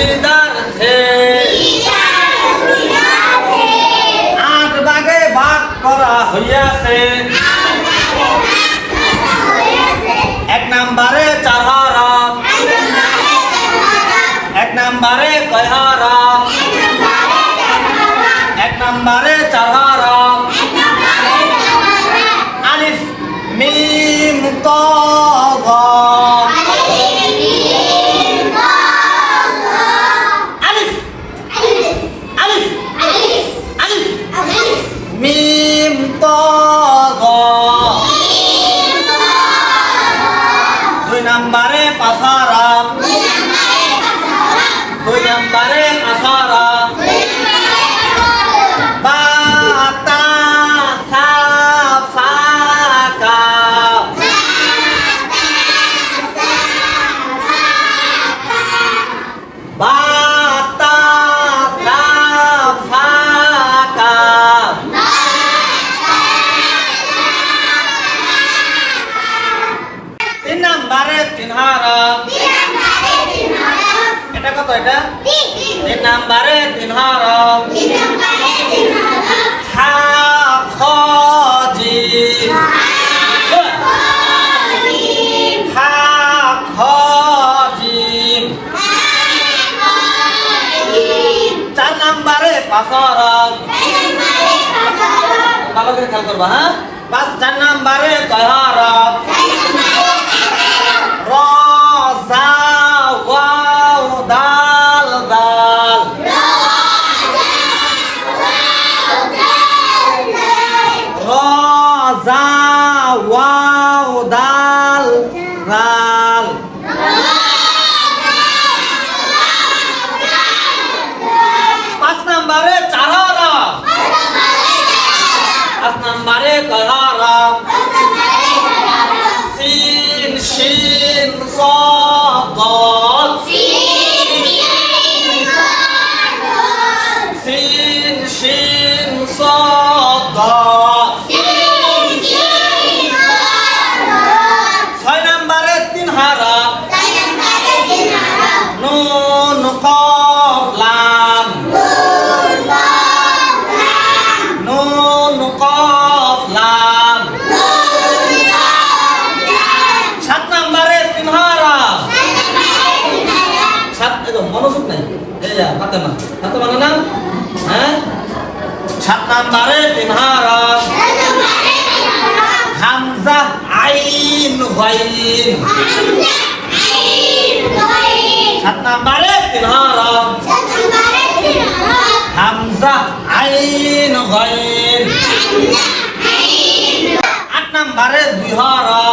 জমিদার the আট ভাগে ভাগ করা হইয়াছে। এক নাম্বারে চার হারাপ এক নাম্বারে কয় হারাপ এক নাম্বারে চার হারাপ আলিফ, মিম, ত নাম্বারে এটা তিন। নাম্বারে তিন হরফ হা খ জিম হা খ জিম চার নাম্বারে পাঁচ হরফ ভালো করে খেয়াল করবা হ্যাঁ? পাঁচ চার নাম্বারে কয় হরফ ওয়াও দাল রাল। পাঁচ নম্বরে চার পাঁচ নম্বরে কয় হরফ সিন শিন মনোযোগ নাই। এই যা, ফাতেমা। ফাতেমা না হ্যাঁ? সাত নাম্বারে হামজা আইন গাইন সাত নাম্বারে তিন হামজা আইন গাইন আট নাম্বারে দুই হরফ